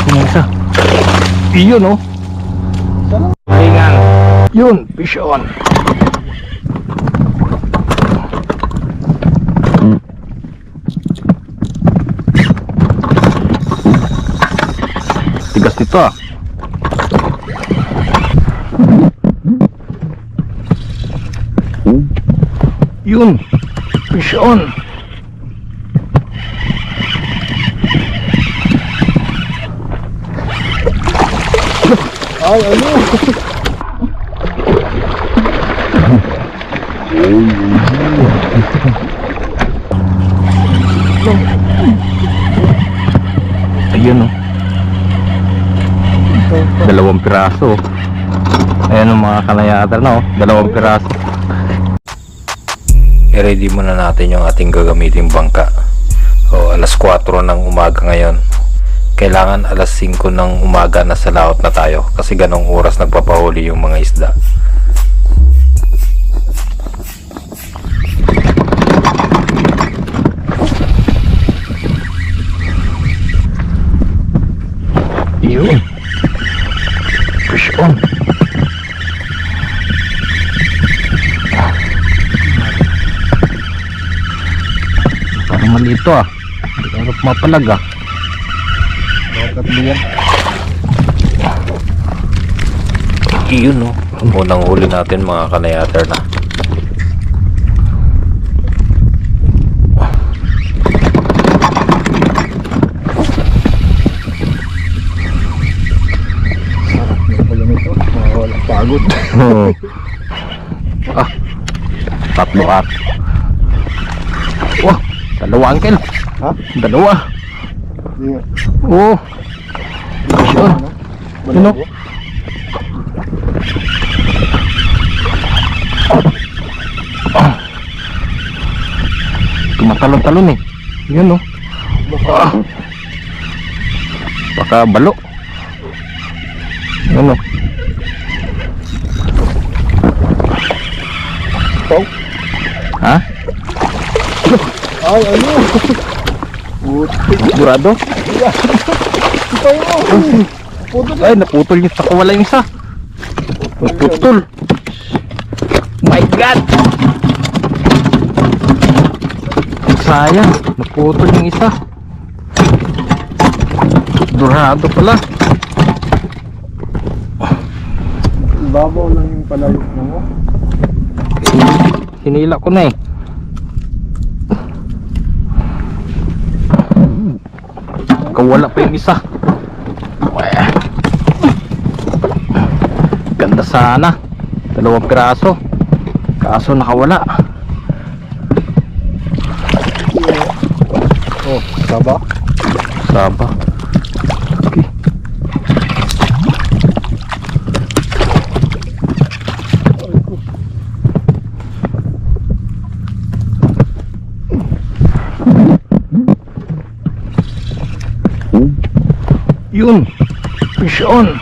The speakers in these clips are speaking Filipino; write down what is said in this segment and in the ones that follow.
natin yung isa. Iyon oh. Pahingan. Yun, fish on. Tigas nito ah. Yun, fish on. Ay, ano? Ayun oh. Dalawang piraso. Ayan ang mga kalayater na oh. Dalawang piraso. i-ready muna natin yung ating gagamiting bangka. O alas 4 ng umaga ngayon. Kailangan alas 5 ng umaga na sa laot na tayo kasi ganong oras nagpapahuli yung mga isda. Yun. Fish on. Parang maliit to ah. Hindi ka mapalag ah. Tatlo yan. Iyon no. Unang huli natin mga kanayater na. Pagod. Oo. ah. Tatlo at. Wah, dalawa uncle. Ha? Dalawa. Hindi nga. Oo. Fish on. Sino? Tumatalon-talon eh. Yun oh. Baka balo. Ano? Ikaw? Ha? Ay, ano? Sigurado? Ay, naputol yung sa wala yung isa. Naputol. My God! Sayang, naputol yung isa. Durado pala. Babaw lang yung palayok mo. Hinila ko na eh. Kawala pa yung isa. Ganda sana. Dalawang piraso. Kaso nakawala. Oh, saba? Saba. Yun. Fish on.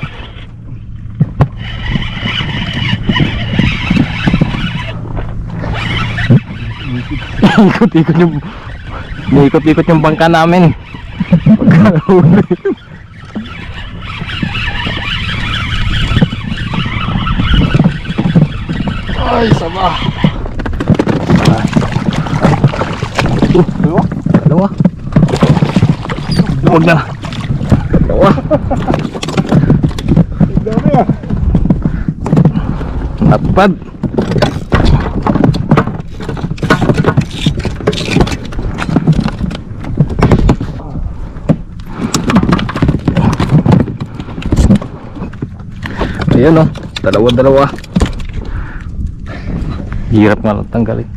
Ikot-ikot yung Ikot-ikot yung bangka namin. Pagkahuli. Ay, saba. Uh, dalawa. Huwag na. Ang dami ah. Napad. Ayan o. Dalawa-dalawa. Hirap nga lang tanggalin.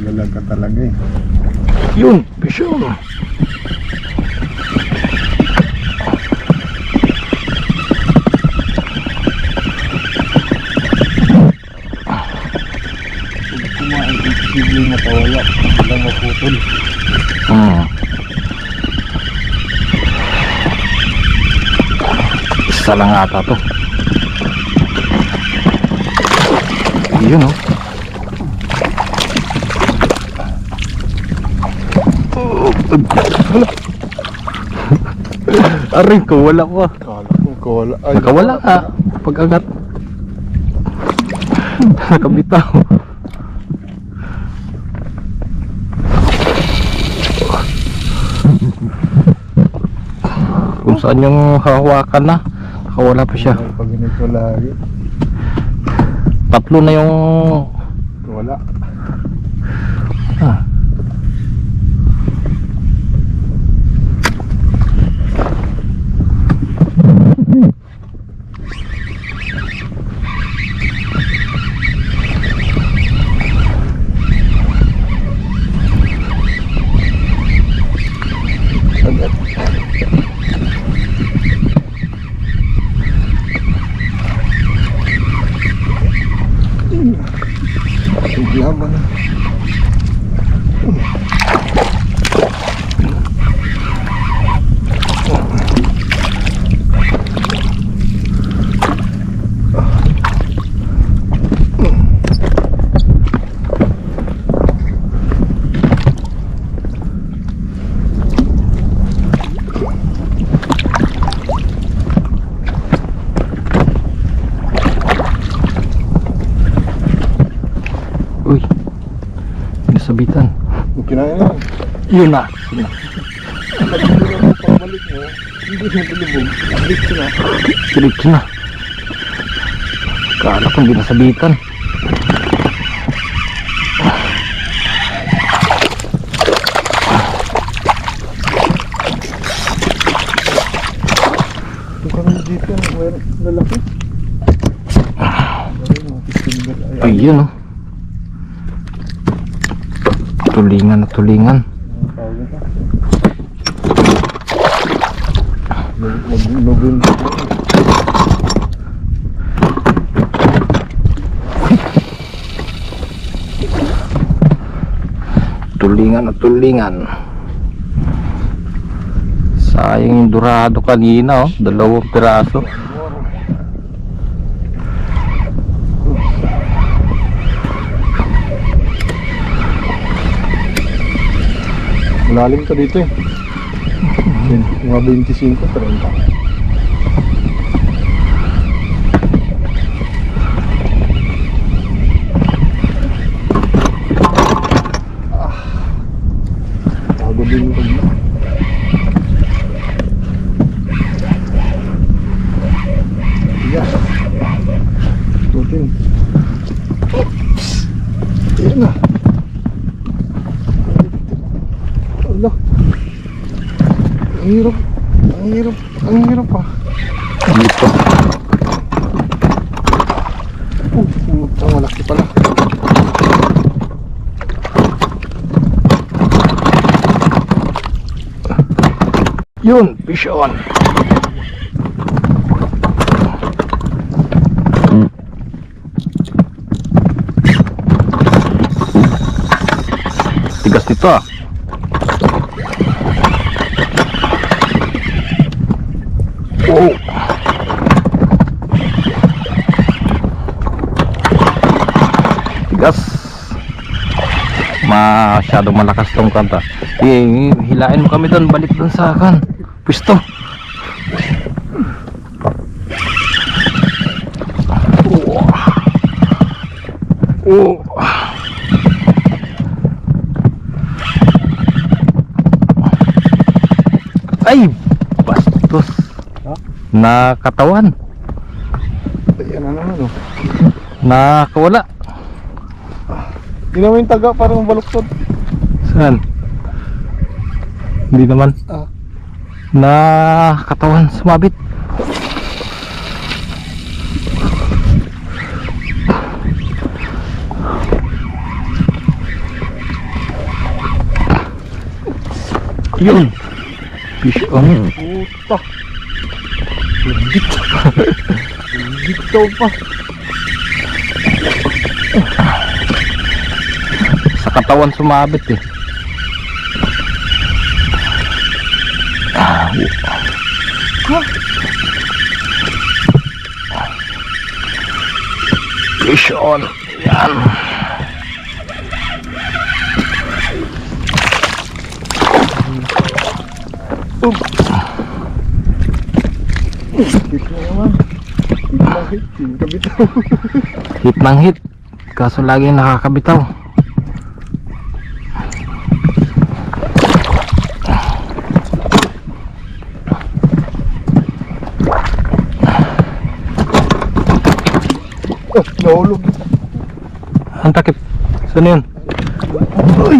Galag ka talaga eh. Yun, pisyon. Kumain, imposible na tawala. Walang maputol. Hmm. Isa lang ata to. Yun oh. Oh, Wala. Aray ko, wala pa. Kala ko kawala. Ay, Nakawala ka. Pag-agat. Nakabitaw. Kung saan yung hawakan na. Nakawala pa siya. Pag ganito lagi. Tatlo na yung... Wala. Ah. Agad. Siglaban. Uy. Nasabitan. Kinain na. Yun na. Hindi mo pagbalik mo, hindi bilibog. Balik ko na. Diretso na. Kala ko hindi nasabitan. Kung kami dito, lalaki. Ayun, mga finger. Ay, Ayun oh. Tulingan na tulingan. Tulingan na tulingan. Sayang yung dorado kanina oh. Dalawang piraso. Malalim to dito eh. Mga 25, 30. Bago din ito. Yes. Tutin. Oops. Yan na. Allah. Ang hirap. Ang hirap. Ang hirap ah. Dito. Uh, putang malaki pala. Yun, fish on. Tigas nito ah. Oh. Tigas. Masyado malakas tong kanta. Eh, hilain mo kami doon, balik doon sa kan. Pwesto. Oh. Ay, bastos. Ha? Nakatawan. Ayan na naman oh. Nakawala. Hindi naman yung taga parang baluktod. Saan? Hindi naman. Ah. Nakatawan, sumabit. Yun. Fish on. Puta. Legit. Legit daw pa. Sa katawan sumabit eh. Fish on. Yan. Naman. Hit na hit. Kabitaw. Hit hit. Kaso lagi nakakabitaw. Nahulog. Ang takip. Saan yun? Uy!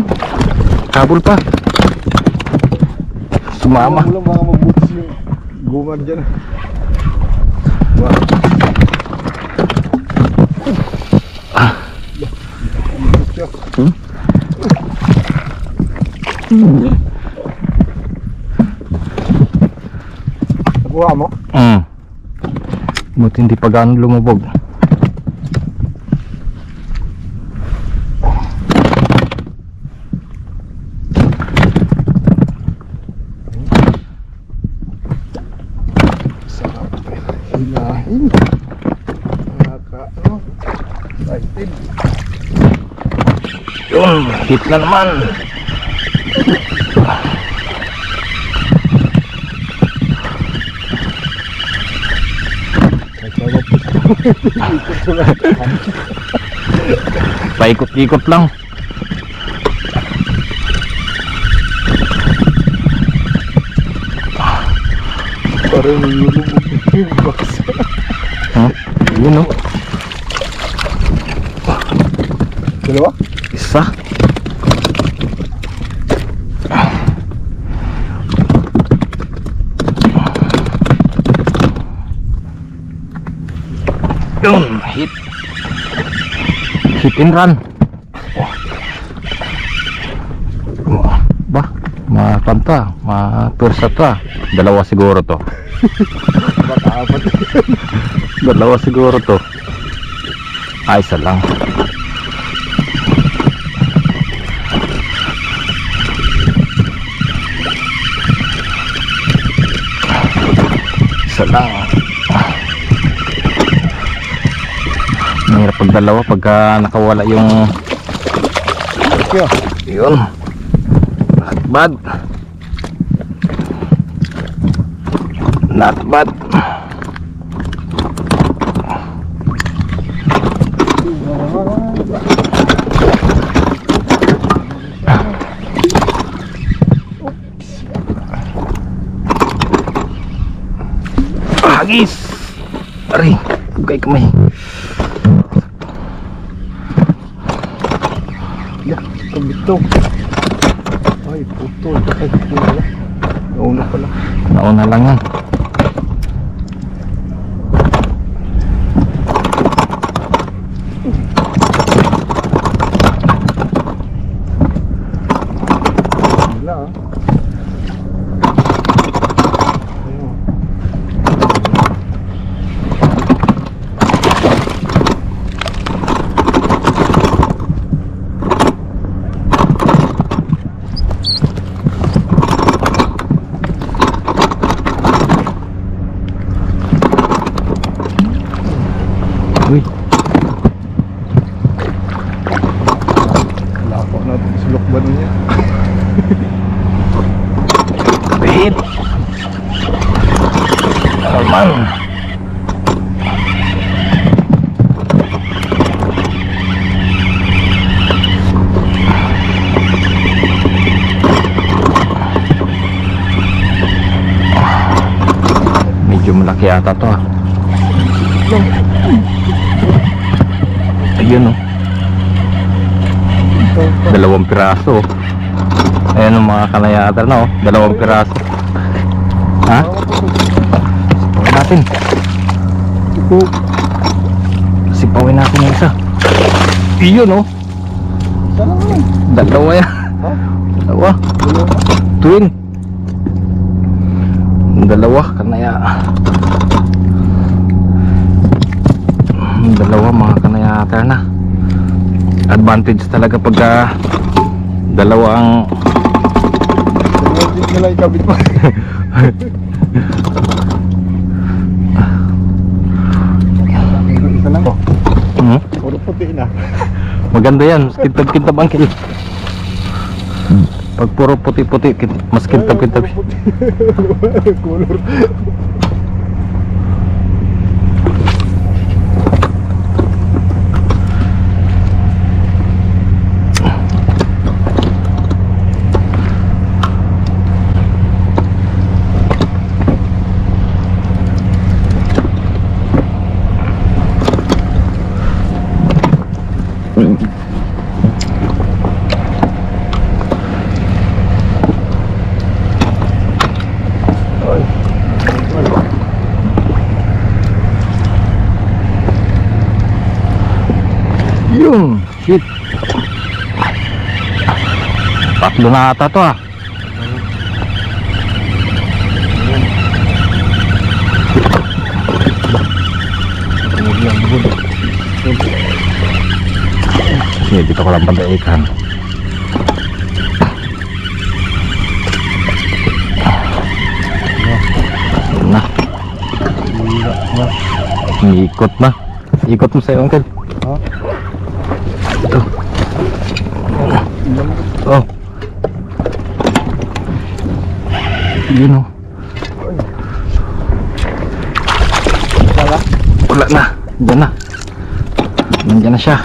Kabul pa. Sumama. Wala mga mabutis yung gungan dyan. Wah. Siya. Hmm? Nakuha mo? Hmm. Buti hindi pa gaano lumubog. Hit na naman. Paikot-ikot lang. Parang nilulubog yung box. Huh? Yun oh. Dalawa? Isa. Hit and run. Wah, Ba, mapanta, mapursa to ah. Dalawa siguro to. Dalawa siguro to. Ay, isa lang. Isa lang. Mahirap pag dalawa pagka nakawala yung yun. Not bad. Not bad. Hagis! Aray, bugay kamay. ya, kabito. Ay, putol. Ay, pula. Nauna pala. Nauna lang yan. Wala ah. Ayun. Uy, Lapo natin sa lokban niya. wait. Naman. Medyo malaki ata to ah. Ayun oh. Dalawang piraso. Ayan ang mga kanayater na oh. Dalawang piraso. Ha? Sipawin natin. Sipawin natin yung isa. Iyon oh. Dalawa yan. Dalawa. Twin. Dalawa kanaya mga kanayater na. Advantage talaga pagka dalawa ang Dalawa din nila ikabit mo. Isa lang oh. hmm? Puro puti na. Maganda yan, mas kintab-kintab ang kill. Pag puro puti-puti, kin- mas puro puti. Color. Yun! Shit! Tatlo na ata to ah. Huwag lang, bubog. Sige, dito ko lang pandaikan. Yun na. Hira na. Ikot na. Ikot mo sa'yo, uncle. Ha? Ito. Ilang Oh. Yun oh. Wala. Wala na. Diyan na. Nandiyan na siya.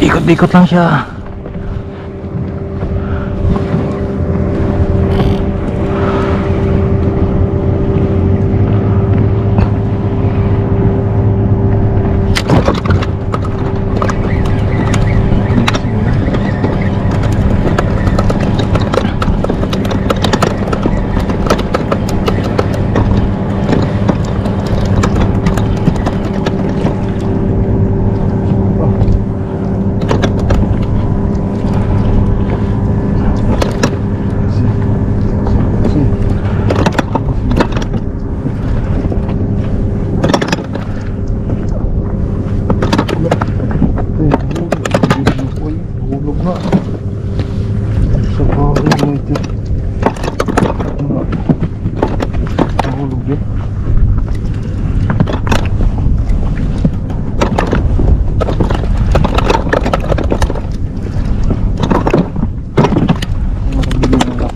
Ikot-ikot lang siya. Hulog na. Sa bahay mo ito. Nahulog yun. Nakabili na lang.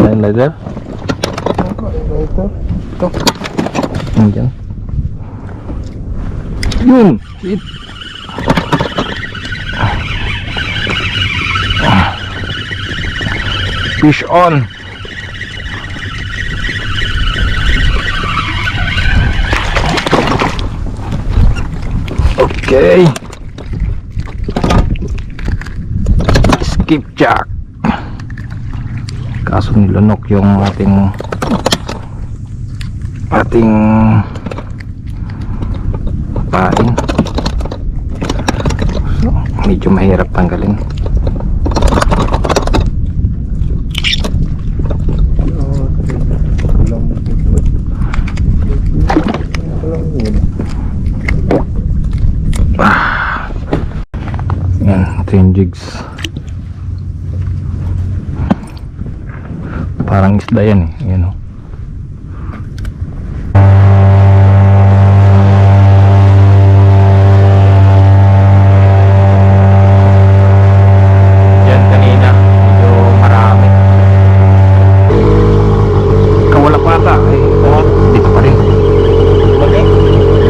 Line leather. Ito. Ito. Nandiyan. Yun! Shit! Fish on! Okay! Skipjack! Kaso nilunok yung ating ating pain. So, medyo mahirap tanggalin. Yan 10 jigs. Parang isda yan eh. Yan kanina, medyo marami. Kawala pa ata. Eh, oh, dito pa rin.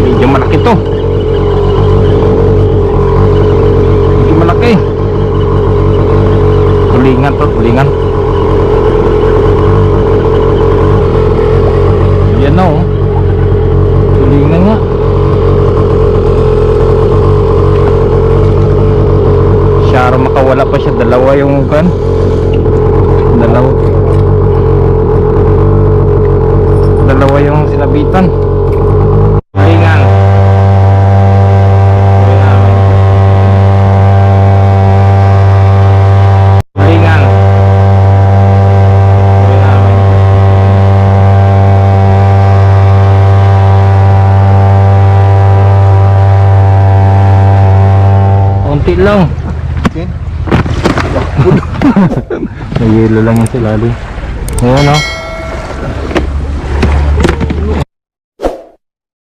Medyo malaki to. Medyo malaki. Tulingan to, tulingan. Yan na oh. Tulingan nga. Syaro makawala pa siya dalawa yung kan dalawa dalawa yung sinabitan Tuloy namin. Unti lang Nagilo lang yan sila din. Ayan o.